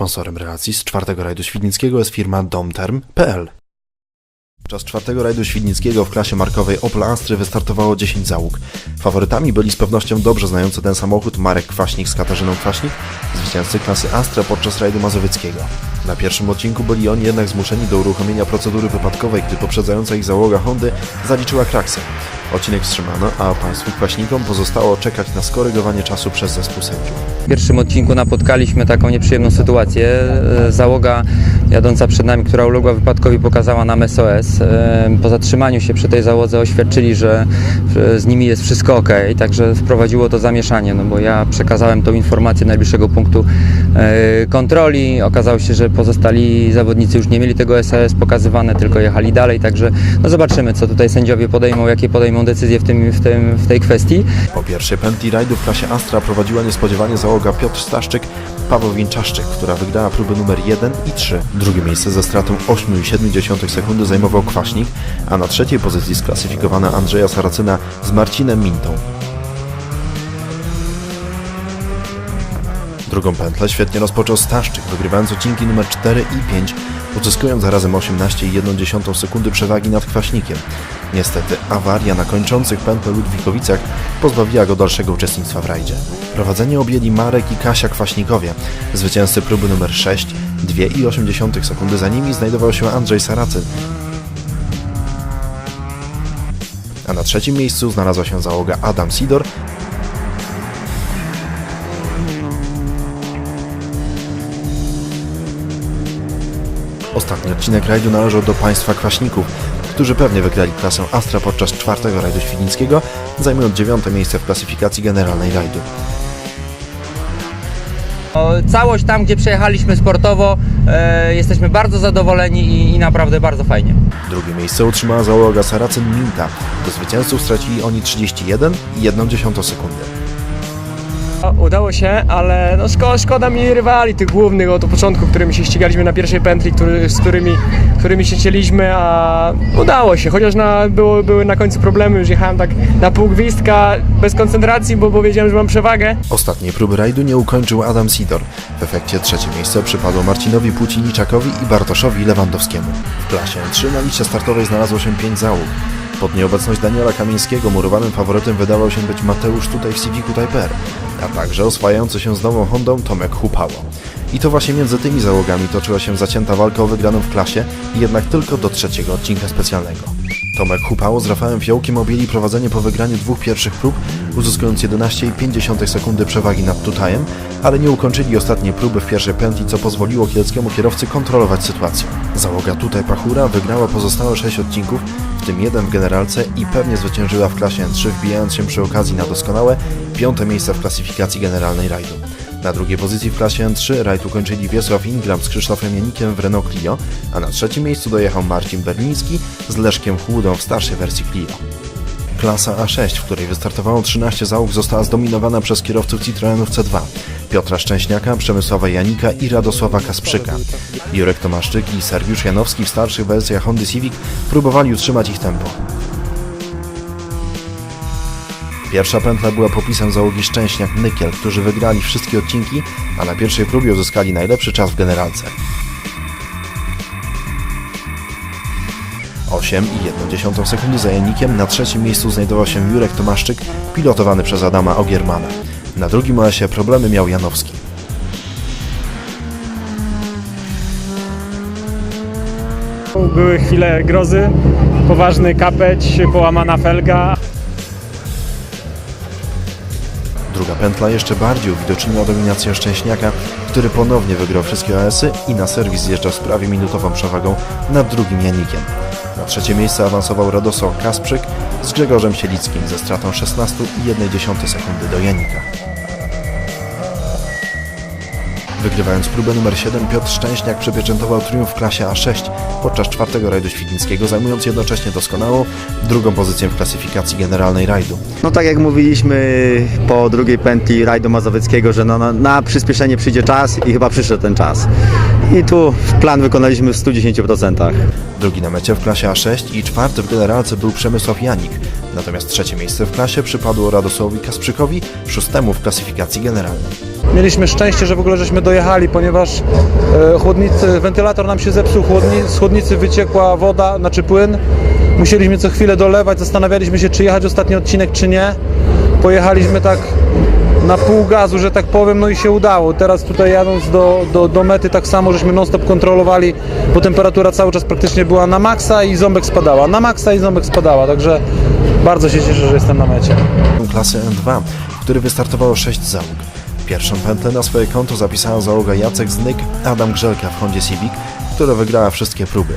Sponsorem relacji z czwartego rajdu świdnickiego jest firma domterm.pl. Podczas czwartego rajdu świdnickiego w klasie markowej Opel Astry wystartowało 10 załóg. Faworytami byli z pewnością dobrze znający ten samochód Marek Kwaśnik z Katarzyną Kwaśnik, zwycięzcy klasy Astra podczas rajdu mazowieckiego. Na pierwszym odcinku byli oni jednak zmuszeni do uruchomienia procedury wypadkowej, gdy poprzedzająca ich załoga Hondy zaliczyła kraksę. Odcinek wstrzymano, a Państwu Kwaśnikom pozostało czekać na skorygowanie czasu przez zespół sędziów. W pierwszym odcinku napotkaliśmy taką nieprzyjemną sytuację. E, Załoga jadąca przed nami, która uległa wypadkowi, pokazała nam SOS. E, Po zatrzymaniu się przy tej załodze oświadczyli, że z nimi jest wszystko ok, także wprowadziło to zamieszanie, no bo ja przekazałem tą informację najbliższego punktu e, kontroli. Okazało się, że pozostali zawodnicy już nie mieli tego SOS pokazywane, tylko jechali dalej, także no zobaczymy, co tutaj sędziowie podejmą, jakie podejmą decyzje w, tym, w, tym, w tej kwestii. Po pierwszej pętli rajdu w klasie Astra prowadziła niespodziewanie załoga Piotr Staszczyk, Paweł Winczaszczyk, która wygrała próby numer 1 i 3. Drugie miejsce ze stratą 8,7 sekundy zajmował Kwaśnik, a na trzeciej pozycji sklasyfikowana Andrzeja Saracyna z Marcinem Mintą. Drugą pętlę świetnie rozpoczął Staszczyk, wygrywając odcinki numer 4 i 5, uzyskując zarazem 18,1 sekundy przewagi nad Kwaśnikiem. Niestety awaria na kończących pętlę Ludwikowicach pozbawiła go dalszego uczestnictwa w rajdzie. Prowadzenie objęli Marek i Kasia Kwaśnikowie. Zwycięzcy próby numer 6, 2,8 sekundy za nimi znajdował się Andrzej Saracyn. A na trzecim miejscu znalazła się załoga Adam Sidor Ostatni odcinek rajdu należał do państwa kwaśników, którzy pewnie wygrali klasę Astra podczas czwartego rajdu świdnickiego, zajmując dziewiąte miejsce w klasyfikacji generalnej rajdu. Całość tam, gdzie przejechaliśmy sportowo, e, jesteśmy bardzo zadowoleni i, i naprawdę bardzo fajnie. Drugie miejsce utrzymała załoga Saracen Minta. Do zwycięzców stracili oni 31 i 1 sekundy. Udało się, ale no szko, szkoda mi rywali tych głównych od początku, którymi się ścigaliśmy na pierwszej pętli, który, z którymi, którymi się cieliśmy, a udało się, chociaż na, było, były na końcu problemy, już jechałem tak na pół gwizdka, bez koncentracji, bo, bo wiedziałem, że mam przewagę. Ostatniej próby rajdu nie ukończył Adam Sidor. W efekcie trzecie miejsce przypadło Marcinowi Płciniczakowi i Bartoszowi Lewandowskiemu. W klasie 3 na liście startowej znalazło się 5 załóg. Pod nieobecność Daniela Kamińskiego murowanym faworytem wydawał się być Mateusz tutaj w Civicu Type a także oswajający się z nową Hondą Tomek Hupało. I to właśnie między tymi załogami toczyła się zacięta walka o wygraną w klasie, jednak tylko do trzeciego odcinka specjalnego. Tomek Hupało z Rafałem Fiołkiem objęli prowadzenie po wygraniu dwóch pierwszych prób, uzyskując 11,5 sekundy przewagi nad Tutajem, ale nie ukończyli ostatniej próby w pierwszej pętli, co pozwoliło kielskiemu kierowcy kontrolować sytuację. Załoga Tutaj Pachura wygrała pozostałe 6 odcinków, w tym jeden w generalce i pewnie zwyciężyła w klasie N3, wbijając się przy okazji na doskonałe piąte miejsce w klasyfikacji generalnej rajdu. Na drugiej pozycji w klasie N3 rajd ukończyli Wiesław Ingram z Krzysztofem Janikiem w Renault Clio, a na trzecim miejscu dojechał Marcin Berliński z Leszkiem Chłudą w starszej wersji Clio. Klasa A6, w której wystartowało 13 załóg, została zdominowana przez kierowców Citroenów C2. Piotra Szczęśniaka, Przemysława Janika i Radosława Kasprzyka. Jurek Tomaszczyk i Sergiusz Janowski w starszych wersjach Hondy Civic próbowali utrzymać ich tempo. Pierwsza pętla była popisem załogi Szczęśniak-Nykiel, którzy wygrali wszystkie odcinki, a na pierwszej próbie uzyskali najlepszy czas w generalce. 8,1 sekundy za Janikiem, na trzecim miejscu znajdował się Jurek Tomaszczyk, pilotowany przez Adama Ogiermana. Na drugim OS-ie problemy miał Janowski. Były chwile grozy, poważny kapeć, połamana felga, pętla jeszcze bardziej uwidoczniła dominację Szczęśniaka, który ponownie wygrał wszystkie OS-y i na serwis zjeżdżał z prawie minutową przewagą nad drugim Janikiem. Na trzecie miejsce awansował Radosław Kasprzyk z Grzegorzem Sielickim ze stratą 16,1 sekundy do Janika. Wygrywając próbę numer 7, Piotr Szczęśniak przypieczętował triumf w klasie A6 podczas czwartego rajdu świdnickiego, zajmując jednocześnie doskonałą drugą pozycję w klasyfikacji generalnej rajdu. No tak jak mówiliśmy po drugiej pętli rajdu mazowieckiego, że no, na, na przyspieszenie przyjdzie czas i chyba przyszedł ten czas. i tu plan wykonaliśmy w 110%. Drugi na mecie w klasie A6 i czwarty w generalce był Przemysław Janik. Natomiast trzecie miejsce w klasie przypadło Radosławowi Kasprzykowi, szóstemu w klasyfikacji generalnej. Mieliśmy szczęście, że w ogóle żeśmy dojechali, ponieważ e, chłodnicy, wentylator nam się zepsuł, chłodni, z chłodnicy wyciekła woda, znaczy płyn. Musieliśmy co chwilę dolewać, zastanawialiśmy się, czy jechać ostatni odcinek, czy nie. Pojechaliśmy tak na pół gazu, że tak powiem, no i się udało. Teraz tutaj jadąc do, do, do mety tak samo, żeśmy non-stop kontrolowali, bo temperatura cały czas praktycznie była na maksa i ząbek spadała. Na maksa i ząbek spadała, także bardzo się cieszę, że jestem na mecie. Klasy N2, w której wystartowało 6 załóg. Pierwszą pętlę na swoje konto zapisała załoga Jacek Znyk, Adam Grzelka w Hondzie Civic, która wygrała wszystkie próby.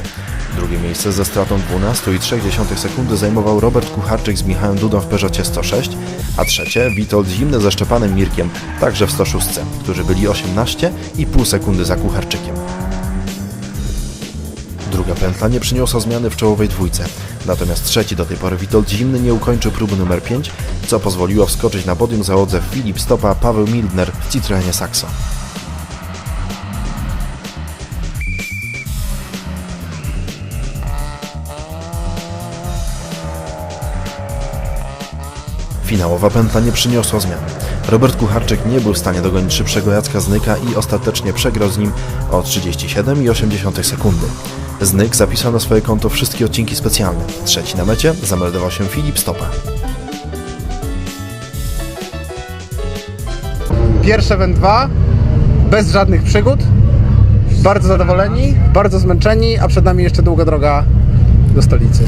Drugie miejsce ze stratą 12,3 sekundy zajmował Robert Kucharczyk z Michałem Dudą w Peugeotie 106, a trzecie Witold Zimny ze Szczepanem Mirkiem, także w 106, którzy byli 18,5 sekundy za Kucharczykiem. Druga pętla nie przyniosła zmiany w czołowej dwójce. Natomiast trzeci do tej pory Witold Zimny nie ukończył próby numer 5, co pozwoliło wskoczyć na podium załodze Filip Stopa Paweł Mildner w Citroenie Saxo. Finałowa pętla nie przyniosła zmian. Robert Kucharczyk nie był w stanie dogonić szybszego Jacka Znyka i ostatecznie przegrał z nim o 37,8 sekundy. Znyk zapisał na swoje konto wszystkie odcinki specjalne. Trzeci na mecie zameldował się Filip Stopa. Pierwsze W2 bez żadnych przygód. Bardzo zadowoleni, bardzo zmęczeni, a przed nami jeszcze długa droga do stolicy.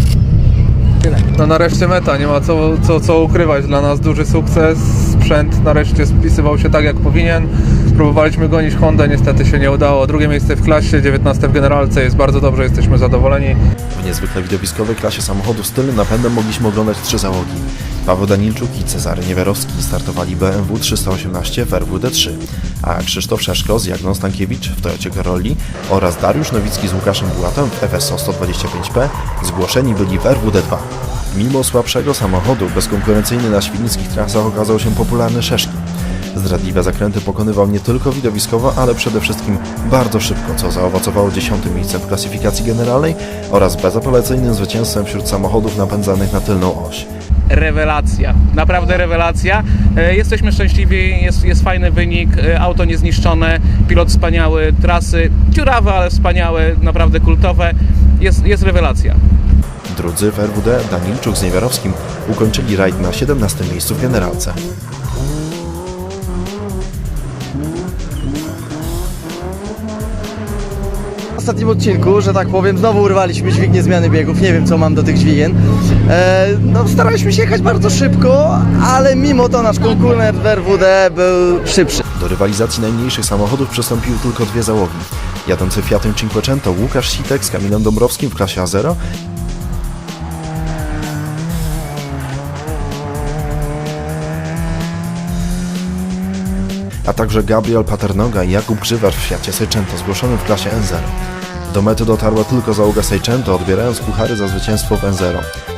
Tyle. No nareszcie meta, nie ma co, co, co ukrywać. Dla nas duży sukces. Sprzęt nareszcie spisywał się tak jak powinien. Próbowaliśmy gonić Hondę, niestety się nie udało. Drugie miejsce w klasie, 19 w generalce, jest bardzo dobrze, jesteśmy zadowoleni. W niezwykle widowiskowej klasie samochodów z tylnym napędem mogliśmy oglądać trzy załogi. Paweł Danilczuk i Cezary Niewiarowski startowali BMW 318 w RWD3, a Krzysztof Szeszko z Jagną Stankiewicz w Toyocie Corolli oraz Dariusz Nowicki z Łukaszem Bułatem w FSO 125P zgłoszeni byli w RWD2. Mimo słabszego samochodu, bezkonkurencyjny na świdnickich trasach okazał się popularny Szeszki. Zdradliwe zakręty pokonywał nie tylko widowiskowo, ale przede wszystkim bardzo szybko, co zaowocowało dziesiątym miejscem w klasyfikacji generalnej oraz bezapelacyjnym zwycięstwem wśród samochodów napędzanych na tylną oś. rewelacja, naprawdę rewelacja. E, Jesteśmy szczęśliwi, jest, jest fajny wynik, e, auto niezniszczone, pilot wspaniały, trasy dziurawe, ale wspaniałe, naprawdę kultowe. Jest, jest rewelacja. Drudzy w RWD Danilczuk z Niewiarowskim ukończyli rajd na 17 miejscu w generalce. Ostatnim odcinku, że tak powiem, znowu urwaliśmy dźwignię zmiany biegów. Nie wiem, co mam do tych dźwigien. E, no, staraliśmy się jechać bardzo szybko, ale mimo to nasz konkurent w RWD był szybszy. Do rywalizacji najmniejszych samochodów przystąpiły tylko dwie załogi. Jadący Fiatem Cinquecento Łukasz Sitek z Kamilem Dąbrowskim w klasie A0 a także Gabriel Paternoga i Jakub Grzywacz w Fiacie Seicento zgłoszonym w klasie N0. Do mety dotarła tylko załoga Seicento, odbierając puchary za zwycięstwo w N0.